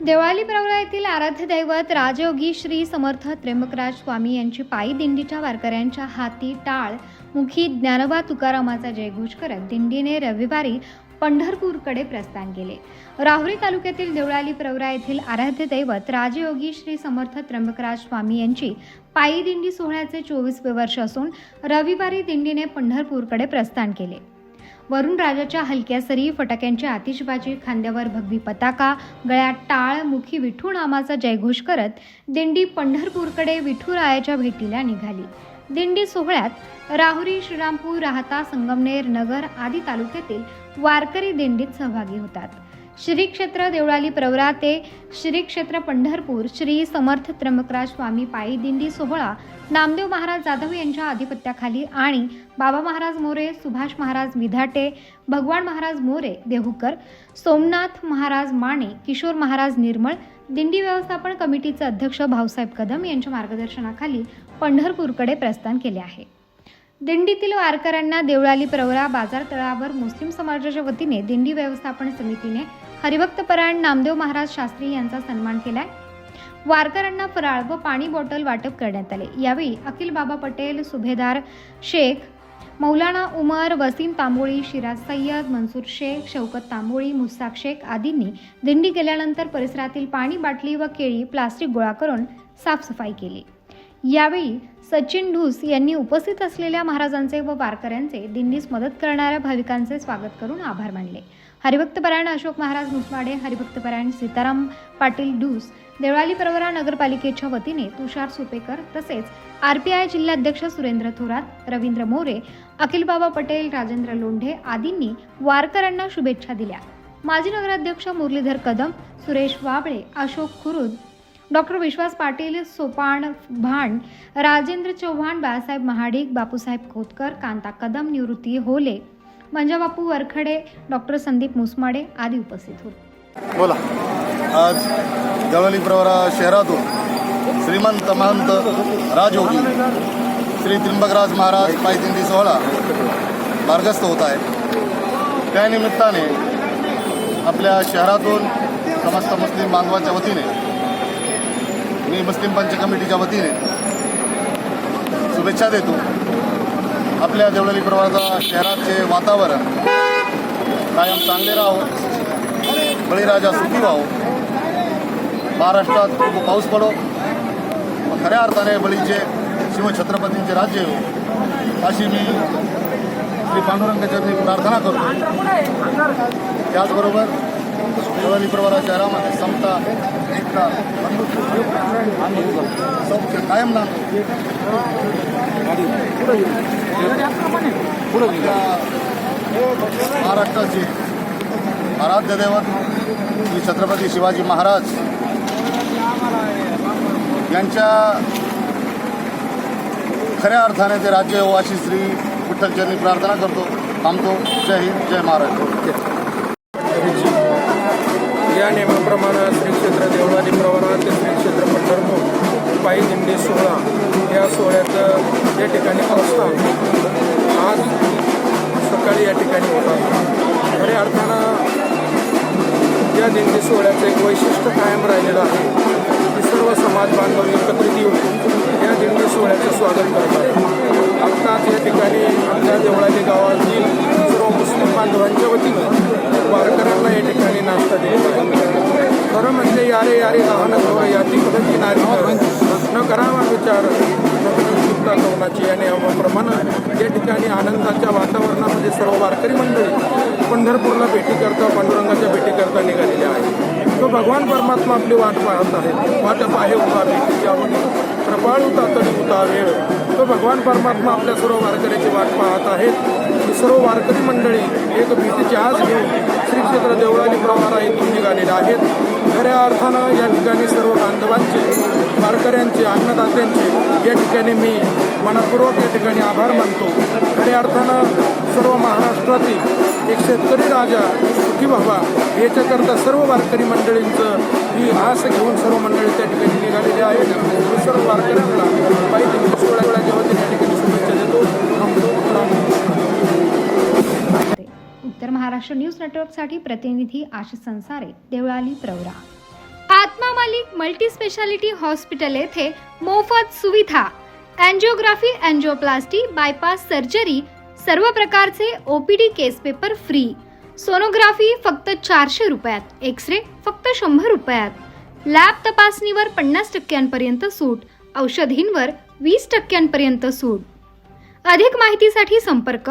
देवळाली प्रवरा येथील आराध्य दैवत राजयोगी श्री समर्थ त्र्यंबकराज स्वामी यांची पायी दिंडीच्या वारकऱ्यांच्या हाती टाळ. मुखी ज्ञानोबा तुकारामाचा जयघोष करत दिंडीने रविवारी पंढरपूरकडे प्रस्थान केले. राहुरी तालुक्यातील देवळाली प्रवरा येथील आराध्य दैवत राजयोगी श्री समर्थ त्र्यंबकराज स्वामी यांची पायी दिंडी सोहळ्याचे चोवीसवे वर्ष असून रविवारी दिंडीने पंढरपूरकडे प्रस्थान केले. वरुण राजाच्या हलक्या सरी फटाक्यांची आतिषबाजी खांद्यावर भगवी पताका गळ्यात टाळ मुखी विठू नामाचा जयघोष करत दिंडी पंढरपूरकडे विठुरायाच्या भेटीला निघाली. दिंडी सोहळ्यात राहुरी श्रीरामपूर राहता संगमनेर नगर आदी तालुक्यातील वारकरी दिंडीत सहभागी होतात. श्री क्षेत्र देवळाली प्रवरा ते श्री क्षेत्र पंढरपूर श्री समर्थ त्र्यंबकराज स्वामी पायी दिंडी सोहळा नामदेव महाराज जाधव यांच्या आधिपत्याखाली आणि बाबा महाराज मोरे सुभाष महाराज विधाटे भगवान महाराज मोरे देहूकर सोमनाथ महाराज माने किशोर महाराज निर्मळ दिंडी व्यवस्थापन कमिटीचे अध्यक्ष भाऊसाहेब कदम यांच्या मार्गदर्शनाखाली पंढरपूरकडे प्रस्थान केले आहे. दिंडीतील वारकऱ्यांना देवळाली प्रवरा बाजार तळावर मुस्लिम समाजाच्या वतीने दिंडी व्यवस्थापन समितीने हरिभक्तपरायण नामदेव महाराज शास्त्री यांचा सन्मान केलाय. वारकऱ्यांना फराळ व पाणी बॉटल वाटप करण्यात आले. यावेळी अखिल बाबा पटेल सुभेदार शेख मौलाना उमर वसीम तांबोळी शिराज सय्यद मनसूर शेख शौकत तांबोळी मुस्ताक शेख आदींनी दिंडी गेल्यानंतर परिसरातील पाणी बाटली व केळी प्लास्टिक गोळा करून साफसफाई केली. यावेळी सचिन ढूस यांनी उपस्थित असलेल्या महाराजांचे व वारकऱ्यांचे दिंडीस मदत करणाऱ्या भाविकांचे स्वागत करून आभार मानले. हरिभक्तपरायण अशोक महाराज मुसवाडे हरिभक्तपरायण सीताराम पाटील ढूस देवळाली परवरा नगरपालिकेच्या वतीने तुषार सुपेकर तसेच आर पी आय जिल्हाध्यक्ष सुरेंद्र थोरात रवींद्र मोरे अखिल बाबा पटेल राजेंद्र लोंढे आदींनी वारकऱ्यांना शुभेच्छा दिल्या. माजी नगराध्यक्ष मुरलीधर कदम सुरेश वाबळे अशोक खुरुद डॉक्टर विश्वास पाटील सोपान भांड राजेंद्र चव्हाण बाळासाहेब महाडिक बापूसाहेब खोतकर कांता कदम निवृत्ती होले मंजाबापू वरखडे डॉक्टर संदीप मुसमाडे आदी उपस्थित होते. बोला. आज जवळली प्रवरा शहरातून श्रीमंत महंत राजयोगी श्री त्रिंबकराज महाराज पायदिंडी सोहळा मार्गस्थ होत आहे. त्यानिमित्ताने आपल्या शहरातून समस्त मुस्लिम बांधवांच्या वतीने मी मुस्लिम पंच कमिटीच्या वतीने शुभेच्छा देतो. आपल्या देवळाली प्रवाराचा शहराचे वातावरण कायम चांगले राहो बळीराजा सुखी व्हावो. महाराष्ट्रात खूप पाऊस पडो खऱ्या अर्थाने बळीचे शिवछत्रपतींचे राज्य हो अशी मी श्री पांडुरंगाचरणी प्रार्थना करतो. त्याचबरोबर देवळी प्रवरा शहरामध्ये समता एकता बंधुत्व आणि कायम नांदो महाराष्ट्राचे आराध्य दैवत श्री छत्रपती शिवाजी महाराज यांच्या खऱ्या अर्थाने ते राज्य हो अशी श्री विठ्ठलचरणी प्रार्थना करतो थांबतो जय हिंद जय महाराष्ट्र या नियमाप्रमाणे श्री क्षेत्र देवळाली प्रवरा ते श्री क्षेत्र पंढरपूर पायी दिंडी सोहळा या सोहळ्याचं या ठिकाणी प्रस्थान. आज सकाळी या ठिकाणी होता खऱ्या अर्थानं या दिंडी सोहळ्याचं एक वैशिष्ट्य कायम राहिलेलं आहे. की सर्व समाज बांधव एकत्रित येऊन या दिंडी सोहळ्याचं स्वागत करतात. आत्ताच या ठिकाणी आमच्या देवळाली गावातील सर्व मुस्लिम बांधवांच्या वतीनं वारकऱ्यांना या ठिकाणी नाश्ता दिलेला आहे खरं म्हणजे यारे यारे लहान गौर याची पद्धती नारी न करावा विचार। सुद्धा कवनाची या नियमाप्रमाणे या ठिकाणी आनंदाच्या वातावरणामध्ये सर्व वारकरी मंडळी पंढरपूरला भेटी करता पांडुरंगाच्या भेटी करता निघालेले आहे तो भगवान परमात्मा आपली वाट पाहत आहे. वाटप आहे उभा भेटीच्या कृपाळू तातडी उता वेळ. तो भगवान परमात्मा आपल्या सर्व वारकऱ्याची वाट पाहत आहेत. सर्व वारकरी मंडळी एक भीतीची आज घेऊन श्री क्षेत्र देवळाली प्रवारा येथून निघालेले आहेत. खऱ्या अर्थानं या ठिकाणी सर्व बांधवांचे वारकऱ्यांचे अन्नदात्यांचे या ठिकाणी मी मनपूर्वक या ठिकाणी आभार मानतो. खऱ्या अर्थानं सर्व महाराष्ट्रातील एक शेतकरी राजा सुखी व्हावा याच्याकरता सर्व वारकरी मंडळींचं ही आस घेऊन सर्व मंडळी त्या ठिकाणी निघालेली आहेत. सर्व वारकरी महाराष्ट्र न्यूज नेटवर्कसाठी प्रतिनिधी आशिष संसारे देवळाली प्रवरा. आत्मा मालिक मल्टी स्पेशालिटी हॉस्पिटल येथे मोफत सुविधा. अँजिओग्राफी अँजिओप्लास्टी बायपास सर्जरी सर्व प्रकारचे OPD case paper free sonography फक्त चारशे रुपयात. एक्सरे फक्त शंभर रुपयात. लॅब तपासणीवर पन्नास टक्क्यांपर्यंत सूट. औषधींवर वीस टक्क्यांपर्यंत सूट. अधिक माहितीसाठी संपर्क